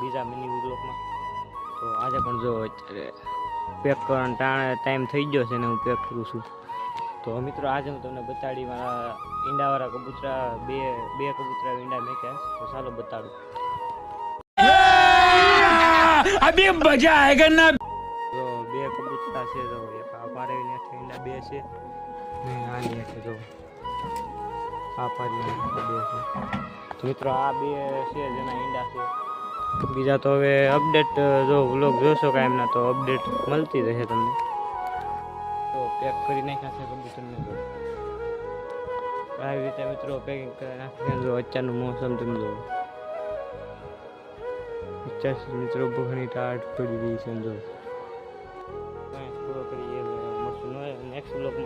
બીજા મિની બ્લોકમાં તો આજે પણ જો અત્યારે પેક કરવાનો ટાઈમ થઈ ગયો છે ને હું પેક કરું છું. તો મિત્રો આજે હું તમને બતાડી મારા ઈંડાવાળા કબૂતરા બે બે કબૂતરા ઈંડા મેક્યા તો ચાલો બતાડું. અભી મજા આયેગા તો બે કબૂતરા છે તો એક આ પારેવી ઈંડા બે છે. ને આ ને જો બે છે. મિત્રો આ બે છે જેના ઈંડા છે. બીજા તો હવે અપડેટ જો વ્લોગ જોશો કાંઈ તો અપડેટ મળતી રહેશે તમને તો પેક કરી નાખ્યા છે કબૂતરને તો આવી રીતે મિત્રો પેકિંગ કરી નાખ્યા જો અત્યારનું મોસમ તમે જો અત્યાર મિત્રો ભૂખની ટાટ પડી રહી છે જો કરીએ નેક્સ્ટ વ્લોગમાં